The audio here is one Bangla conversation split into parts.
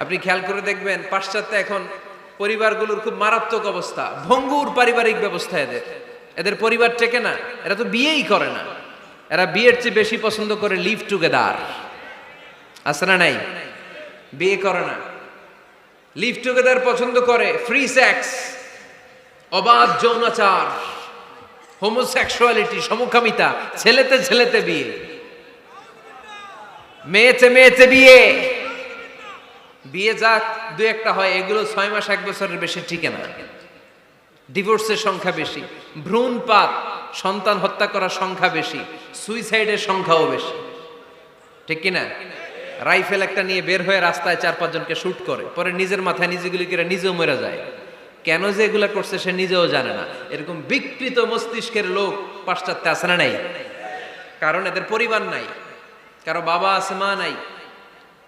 আপনি খেয়াল করে দেখবেন, পাশ্চাত্যে এখন পরিবারগুলোর খুব মারাত্মক অবস্থা। ভঙ্গুর পারিবারিক ব্যবস্থা এদের। এদের পরিবার টেকে না, এরা তো বিয়েই করে না। এরা বিয়ের চেয়ে বেশি পছন্দ করে লিভ টুগেদার আছে না নাই? বিয়ে করে না। লিভ টুগেদার পছন্দ করে ফ্রি সেক্স অবাধ যৌনাচার হোমোসেক্সুয়ালিটি সমকামিতা, ছেলেতে ছেলেতে বিয়ে। মেয়েতে মেয়েতে বিয়ে। বিয়ে যাক দু একটা হয়, এগুলো ছয় মাস, এক বছরের বেশি টিকে না। ডিভোর্সের সংখ্যা বেশি, ভ্রূণপাত, সন্তান হত্যা করার সংখ্যা বেশি সুইসাইডের সংখ্যাও বেশি। ঠিক কিনা? রাইফেল একটা নিয়ে বের হয়ে রাস্তায় চার পাঁচজনকে শ্যুট করে, পরে নিজের মাথায় নিজেগুলি করে নিজেও মরে যায়। কেন যে এগুলা করছে সে নিজেও জানে না। এরকম বিকৃত মস্তিষ্কের লোক পাশ্চাত্যে আসে না নাই? কারণ এদের পরিবার নাই, কারও বাবা আছে, মা নাই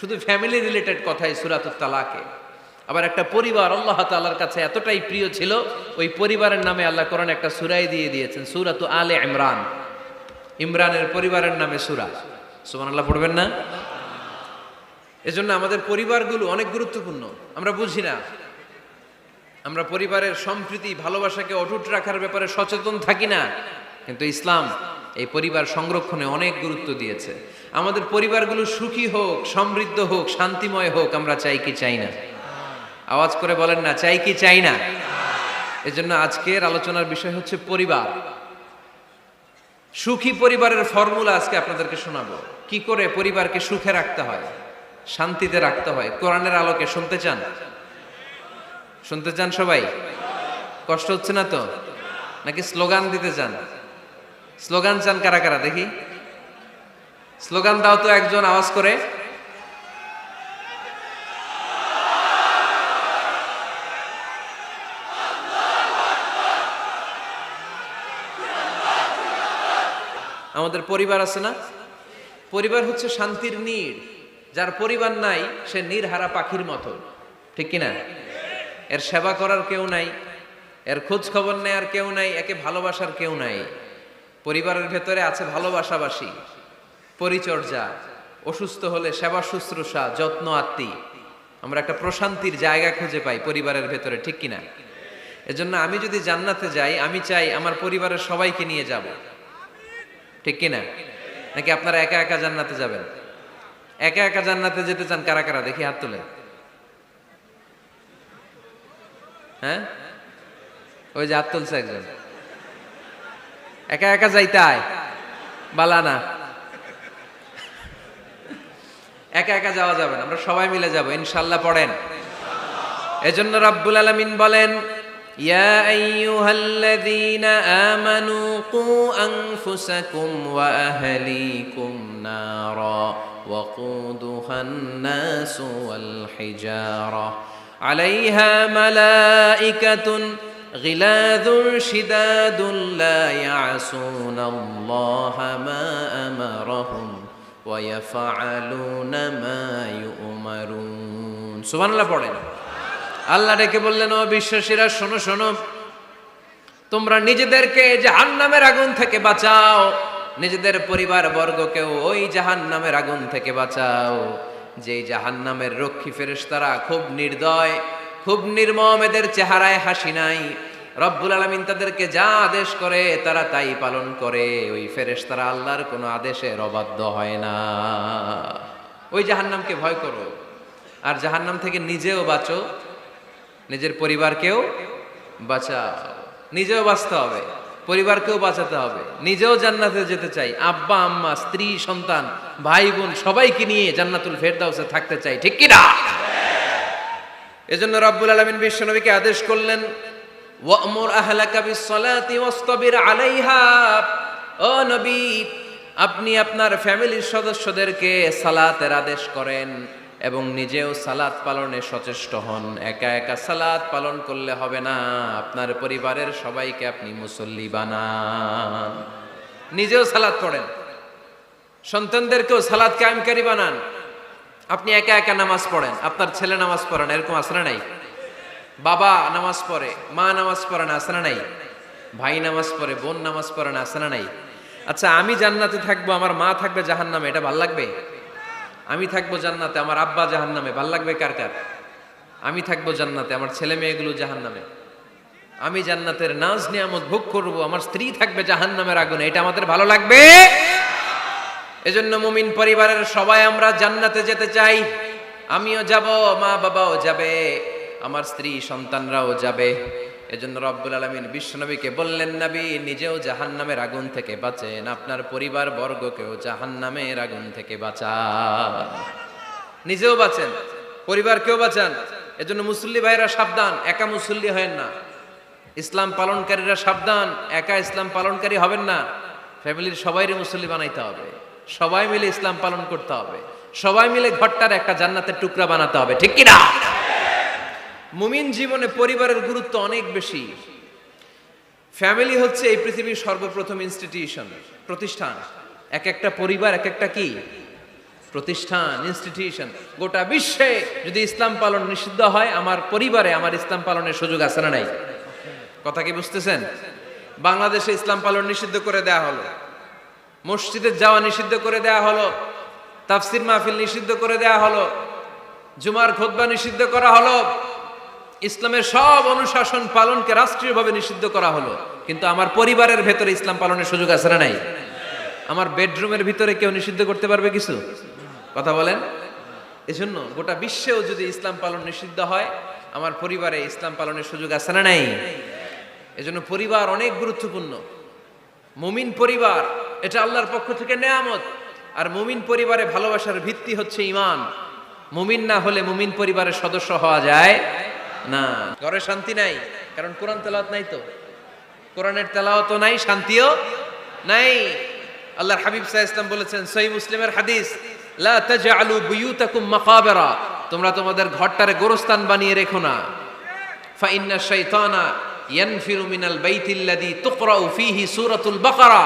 শুধু ফ্যামিলি রিলেটেড কথাই সুরাতুত তালাকে। আবার একটা পরিবার আল্লাহ তাআলার কাছে এতটাই প্রিয় ছিল, ওই পরিবারের নামে আল্লাহ কোরআন একটা সুরাই দিয়ে দিয়েছেন, সুরাতু আলে ইমরান। ইমরানের পরিবারের নামে সুরা। সুমান আল্লাহ পড়বেন না? এজন্য আমাদের পরিবারগুলো অনেক গুরুত্বপূর্ণ। আমরা বুঝি না। আমরা পরিবারের সম্প্রীতি, ভালোবাসাকে অটুট রাখার ব্যাপারে সচেতন থাকি না। কিন্তু ইসলাম এই পরিবার সংরক্ষণে অনেক গুরুত্ব দিয়েছে। আমাদের পরিবারগুলো সুখী হোক, সমৃদ্ধ হোক, শান্তিময় হোক, আমরা চাই কি চাই না। আওয়াজ করে বলেন না, চাই কি চাই না। এজন্য আজকের আলোচনার বিষয় হচ্ছে পরিবার। সুখী পরিবারের ফর্মুলা আজকে আপনাদেরকে শোনাবো। কি করে পরিবারকে সুখে রাখতে হয়, শান্তিতে রাখতে হয়? কোরআনের আলোকে শুনতে চান? শুনতে চান সবাই? কষ্ট হচ্ছে না তো? নাকি স্লোগান দিতে চান? স্লোগান চান কারা কারা, দেখি। স্লোগান দাও তো একজন আওয়াজ করে। আমাদের পরিবার আছে না? পরিবার হচ্ছে শান্তির নীড়। যার পরিবার নাই, সে নির্হারা পাখির মতো। ঠিক কিনা? এর সেবা করার কেউ নাই, এর খোঁজ খবর নেয়ার কেউ নাই, একে ভালোবাসার কেউ নাই। পরিবারের ভেতরে আছে ভালোবাসাবাসী, পরিচর্যা, অসুস্থ হলে সেবা শুশ্রূষা, যত্ন আত্মি। আমরা একটা প্রশান্তির জায়গা খুঁজে পাই পরিবারের ভেতরে, ঠিক কিনা? এজন্য আমি যদি জান্নাতে যাই, আমি চাই আমার পরিবারের সবাইকে নিয়ে যাব। ঠিক কিনা? নাকি আপনারা একা একা জান্নাতে যাবেন? একা একা জান্নাতে যেতে চান কারা কারা? দেখি হাত তুলে। হ্যাঁ? ওই যে হাত তুলছে একজন। একা একা যাইতে আয় বালা না একা একা যাওয়া যাবে না আমরা সবাই মিলে যাব ইনশাল্লাহ পড়েন এজন্য রাব্বুল আলামিন বলেন ইয়া আইয়ুহাল্লাযীনা আমানু কু আনফুসাকুম ওয়া আহলিকুম নারা وقودها الناس والحجارة عليها ملائكة غلاظ شداد لا يعصون الله ما أمرهم ويفعلون ما يؤمرون سبحان الله পড়েন আল্লাহ ডেকে বললেন ও বিশ্বাসীরা শোনো শোনো তোমরা নিজেদেরকে জাহান নামের আগুন থেকে বাঁচাও নিজেদের পরিবার বর্গকেও ওই জাহান নামের আগুন থেকে বাঁচাও যেই জাহান নামের রক্ষী ফেরেশতারা খুব নির্দয় খুব নির্মম এদের চেহারায় হাসি নাই। রব্বুল আলমিন তাদেরকে যা আদেশ করে, তারা তাই পালন করে। ওই ফেরেশতারা আল্লাহর কোনো আদেশের অবাধ্য হয় না। ওই জাহান্নামকে ভয় করো। আর জাহান্নাম থেকে নিজেও বাঁচো। নিজের পরিবারকেও বাঁচাও। নিজেও বাঁচতে হবে। পরিবারকেও বাঁচাতে হবে। নিজেও জান্নাতে যেতে চাই। আব্বা, আম্মা, স্ত্রী, সন্তান, ভাই, বোন সবাইকে নিয়ে জান্নাতুল ফেরদাউসে থাকতে চাই। ঠিক কি না এজন্য রব্বুল আলামিন বিশ্বনবীকে আদেশ করলেন আপনি আপনার ফ্যামিলির সদস্যদেরকে সালাতের আদেশ করেন এবং নিজেও সালাত পালনে সচেষ্ট হন। একা একা সালাত পালন করলে হবে না, আপনার পরিবারের সবাইকে আপনি মুসল্লি বানান। নিজেও সালাত পড়েন, সন্তানদেরকেও সালাদ কায়েমকারী বানান। আপনি একা একা নামাজ পড়েন, আপনার ছেলে নামাজ পড়েন এরকম আসরা নাই? বাবা নামাজ পড়ে, মা নামাজ পড়ে না আসরা নাই? ভাই নামাজ পড়ে, বোন নামাজ পড়ে না আসরা নাই? আচ্ছা আমি জান্নাতে থাকব, আমার মা থাকবে জাহান্নামে, এটা ভালো লাগবে? আমি থাকব জান্নাতে, আমার আব্বা জাহান্নামে, ভালো লাগবে কার কার? আমি থাকব জান্নাতে, আমার ছেলে মেয়েগুলো জাহান্নামে। আমি জান্নাতের নাজ নিয়ামত ভোগ করব, আমার স্ত্রী থাকবে জাহান্নামের আগুনে, এটা আমাদের ভালো লাগবে? এজন্য মুমিন পরিবারের সবাই আমরা জান্নাতে যেতে চাই। আমিও যাব, মা বাবাও যাবে, আমার স্ত্রী, সন্তানরাও যাবে। এজন্য রব্বুল আলমিন বিশ্বনবীকে বললেন, নবী, নিজেও জাহান্নামের আগুন থেকে বাঁচেন। আপনার পরিবার বর্গকেও জাহান্নামের আগুন থেকে বাঁচান। নিজেও বাঁচেন, পরিবারকেও বাঁচান। এজন্য মুসল্লি ভাইরা সাবধান, একা মুসল্লি হয় না। ইসলাম পালনকারীরা সাবধান, একা ইসলাম পালনকারী হবেন না। ফ্যামিলির সবাইরে মুসল্লি বানাইতে হবে। সবাই মিলে ইসলাম পালন করতে হবে। সবাই মিলে ঘরটার একটা জান্নাতের টুকরা বানাতে হবে, ঠিক কি না মুমিন জীবনে পরিবারের গুরুত্ব অনেক বেশি। ফ্যামিলি হচ্ছে এই পৃথিবীর সর্বপ্রথম ইনস্টিটিউশন প্রতিষ্ঠান। এক একটা পরিবার, এক একটা কি? প্রতিষ্ঠান ইনস্টিটিউশন গোটা বিশ্বে যদি ইসলাম পালন নিষিদ্ধ হয়, আমার পরিবারে আমার ইসলাম পালনের সুযোগ আছে না নাই? কথা কি বুঝতেছেন? বাংলাদেশে ইসলাম পালন নিষিদ্ধ করে দেয়া হলো। মসজিদে যাওয়া নিষিদ্ধ করে দেয়া হলো, তাফসির মাহফিল নিষিদ্ধ করে দেয়া হলো, জুমার খোদবা নিষিদ্ধ করা হলো, ইসলামের সব অনুশাসন পালনকে রাষ্ট্রীয়ভাবে নিষিদ্ধ করা হলো। কিন্তু আমার পরিবারের ভেতরে ইসলাম পালনের সুযোগ আছে না নাই? আমার বেডরুমের ভিতরে কেউ নিষিদ্ধ করতে পারবে কিছু? কথা বলেন। এজন্য গোটা বিশ্বেও যদি ইসলাম পালন নিষিদ্ধ হয়, আমার পরিবারে ইসলাম পালনের সুযোগ আছে না নাই? এজন্য পরিবার অনেক গুরুত্বপূর্ণ। মুমিন পরিবার এটা আল্লাহর পক্ষ থেকে নেয়ামত। আর মুমিন পরিবারে ভালোবাসার ভিত্তি হচ্ছে ইমান মুমিন না হলে মুমিন পরিবারের সদস্য হওয়া যায় না। ঘরে শান্তি নাই, কারণ কোরআন তেলাওয়াত নাই তো। কোরআনের তেলাওয়াত নাই, শান্তিও নাই। আল্লাহর হাবিব সাল্লাল্লাহু ইসলাম বলেছেন সহি মুসলিমের হাদিস, লা তাজআলু বুয়ুতাকুম মাকাবিরা তোমরা তোমাদের ঘরটারে গোরস্থান বানিয়ে রেখো না। ফা ইন্না শাইতানা ইয়ানফিরু মিনাল বাইতিল্লাযী তুকরাউ ফীহি সূরাতুল বাকারা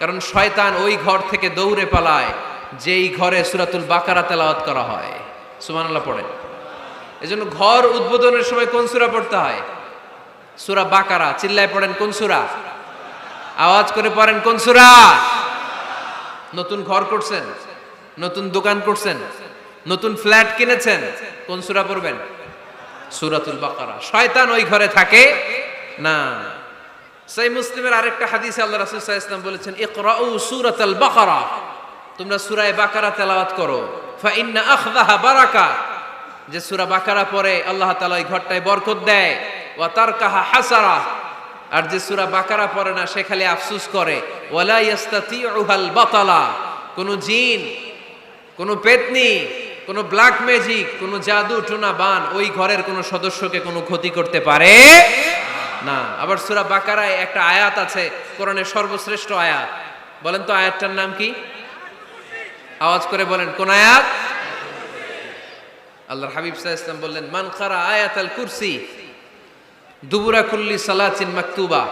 কারণ শয়তান ওই ঘর থেকে দৌড়ে পালায়, যেই ঘরে সুরাতুল বাকারা তেলাওয়াত করা হয়। সুবহানাল্লাহ পড়েন। এজন্য ঘর উদ্বোধনের সময় কোন সূরা পড়তে হয়? সুরা বাকারা। চিল্লায় পড়েন কোন সূরা? আওয়াজ করে পড়েন কোন সূরা? নতুন ঘর করছেন? নতুন দোকান করছেন? নতুন ফ্ল্যাট কিনেছেন? কোন সূরা পড়বেন? সূরাতুল বাকারা। শয়তান ওই ঘরে থাকে না। সেই মুসলিমের আরেকটা হাদিসে আল্লাহ রাসূল ওয়াসাল্লাম বলেছেন বাকারা। তোমরা সূরা বাকারা তেলাওয়াত করো। বারাকা। যে সুরা বাকারা পরে আল্লাহ তালা ওই ঘরটায় বরকত দেয়। ওয়া তারকাহা হাসারা। আর যে সুরা বাকারা পড়ে না, সে খালি আফসোস করে। ওয়ালা কোন জিন, কোন পেতনি, কোন ব্ল্যাক ম্যাজিক, কোন জাদু, টোনা, বান, ওই ঘরের কোন সদস্যকে কোনো ক্ষতি করতে পারে না, আবার সুরা বাকারায় একটা আয়াত আছে, কোরআনের সর্বশ্রেষ্ঠ আয়াত। বলেন তো আয়াতটার নাম কি? আওয়াজ করে বলেন, কোন আয়াত? আল্লাহর হাবিব আলাইহি ওয়াসাল্লাম বললেন, মান খারা আয়াতাল কুরসি দুবুরা কুল্লি সালাচিন মাকতুবা।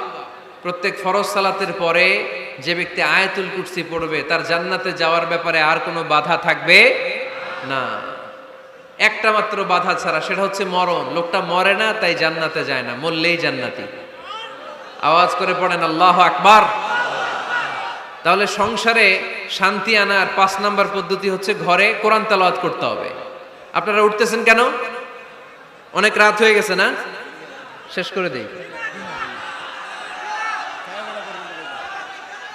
প্রত্যেক ফরজ সালাতের পরে যে ব্যক্তি আয়াতুল কুরসি পড়বে, তার জান্নাতে যাওয়ার ব্যাপারে আর কোনো বাধা থাকবে না। একটা মাত্র বাধা ছাড়া, সেটা হচ্ছে মরণ। লোকটা মরে না, তাই জান্নাতে যায় না, মরলেই জান্নাতি। আওয়াজ করে পড়েন, আল্লাহ আকবার। তাহলে সংসারে শান্তি আনার পাঁচ নাম্বার পদ্ধতি হচ্ছে ঘরে কোরআন তালাওয়াত করতে হবে। আপনারা উঠতেছেন কেন? অনেক রাত হয়ে গেছে না? শেষ করে দেই।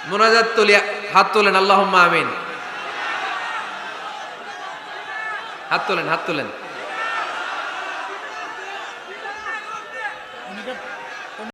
মোনাজাত তুলিয়া, হাত তোলেন আল্লাহ আমিন। হাত তোলেন হাত তোলেন।